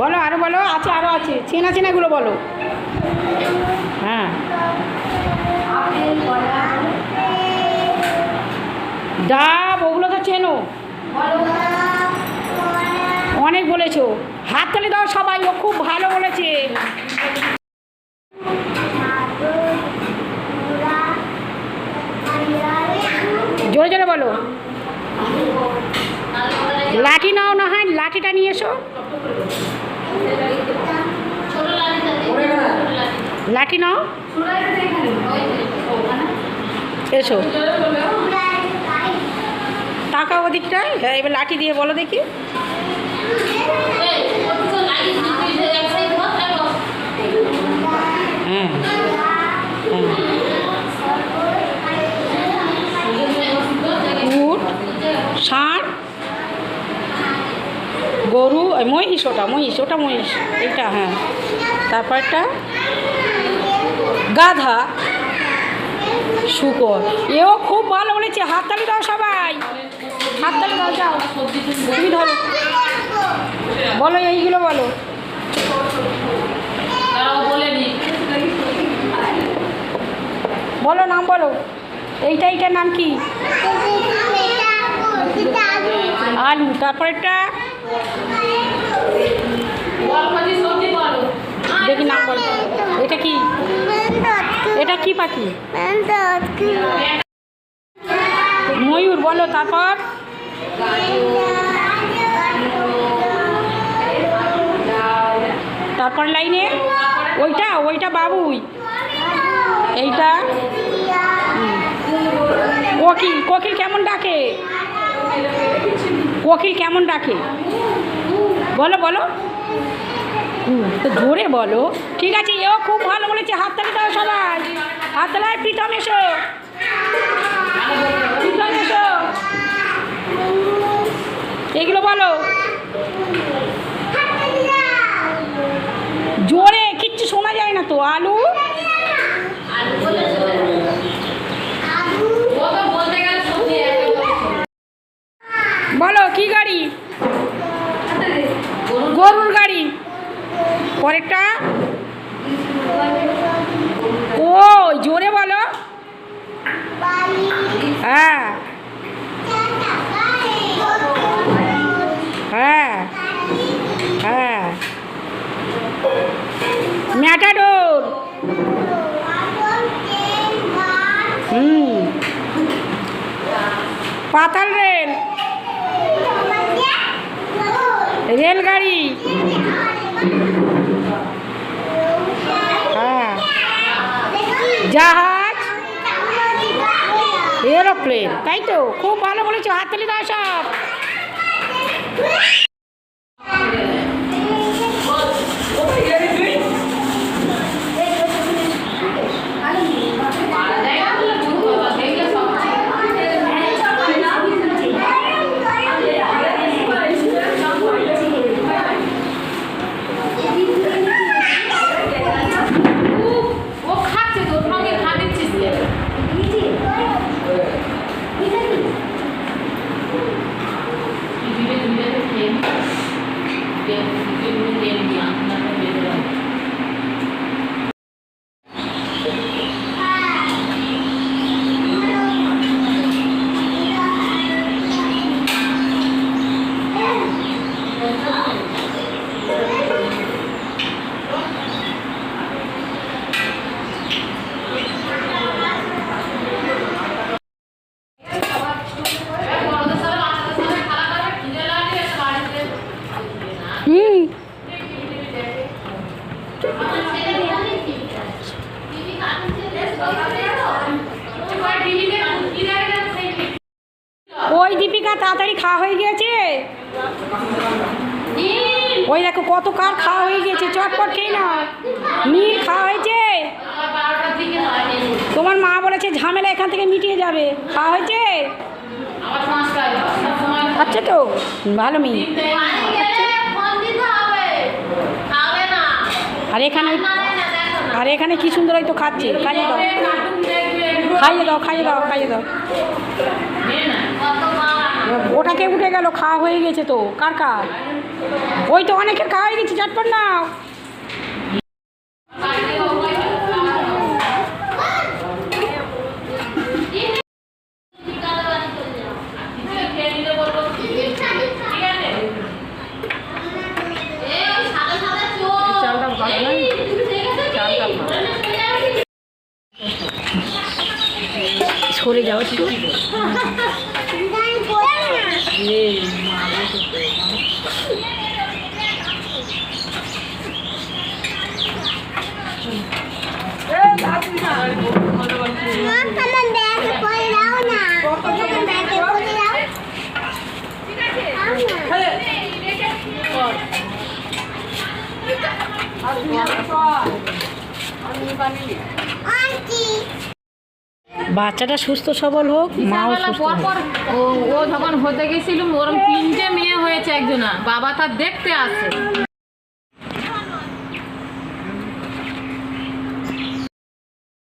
বলো, আরও বলো, আছে, আরও আছে। চেনা চেনাগুলো বলো। হ্যাঁ। ডাব, ওগুলো তো চেনো। অনেক বলেছ। হাত তালি দাও সবাই, ও খুব ভালো বলেছে। জোরে জোরে বলো। লাঠি নাও না হয়, লাঠিটা নিয়ে এসো। লাঠি নাও। এসো। টাকা ওদিকটায়। হ্যাঁ এবার লাঠি দিয়ে বলো দেখি। হ্যাঁ ষাঁড় গরু মহিষ ওটা মহিষ ওটা মহিষ এটা হ্যাঁ। তারপর একটা গাধা, শুকর। এও খুব ভালো বলেছে, হাততালি দাও সবাই। হাততালি দাও, যাও। তুমি ধরো। বলো, এইগুলো বলো। বলো, নাম বলো। এইটা, এইটার নাম কি? আলু, তারপরেরটা? দেখি নাম এটা কি? এটা কি পাখি? ময়ূর, বলো তারপর। তারপর লাইনে? ওইটা ওইটা বাবুই। এইটা? কোকিল কোকিল কেমন ডাকে? কোকিল কেমন ডাকে? বলো বলো। তো বলো। ঠিক আছে, এও খুব ভালো বলেছে। হাততালি দাও সবাই। হাততালি আর প্রীতম এসো। প্রীতম এসো। এগুলো বলো। জোরে, কিচ্ছু শোনা যায় না তো। আলু পাতাল রেল। রেলগাড়ি। হ্যাঁ। জাহাজ। এরোপ্লেন। তাই তো খুব ভালো বলেছ হাততালি দাও সব ও খাচ্ছে তোর সঙ্গে খা দিচ্ছিস ধীরে ধীরে খেয়ে খেয়ে খেয়ে নিয়ে আপনাকে বেরোলাম হুম ওই দীপিকা তাড়াতাড়ি খাওয়া হয়ে গিয়েছে? ওই দেখো কত কার খাওয়া হয়ে গিয়েছে চটপট খেয়ে না নীল খাওয়া হয়েছে? তোমার মা বলেছে ঝামেলা এখান থেকে মিটিয়ে যাবে। খাওয়া হয়েছে? আচ্ছা তো ভালো মেয়ে। আর এখানে আর এখানে কি সুন্দর হয়তো খাচ্ছে? খাইয়ে দাও। খাইয়ে দাও খাইয়ে দাও খাইয়ে দাও। নে না। ওটাকে উঠে গেল? খাওয়া হয়ে গেছে তো। কার কার? ওই তো অনেকের খাওয়া হয়ে গেছে চটপট নাও ঠিকানা বাড়ি চলে যাও খেয়ে নিতে বলব। ঠিক আছে? এই ওই সাদা সাদা চোখ চালটা ভালো না? এই, তুমি দেখেছ কি? চালটা ভালো। ওখানে চলে যাবে। সরে যাও একটু বাচ্চাটা সুস্থ সবল হোক মাও সুস্থ হোক। ও ও যখন হতে গেছিল ওরম তিনটে মেয়ে হয়েছে একজনা বাবা তার দেখতে আসে।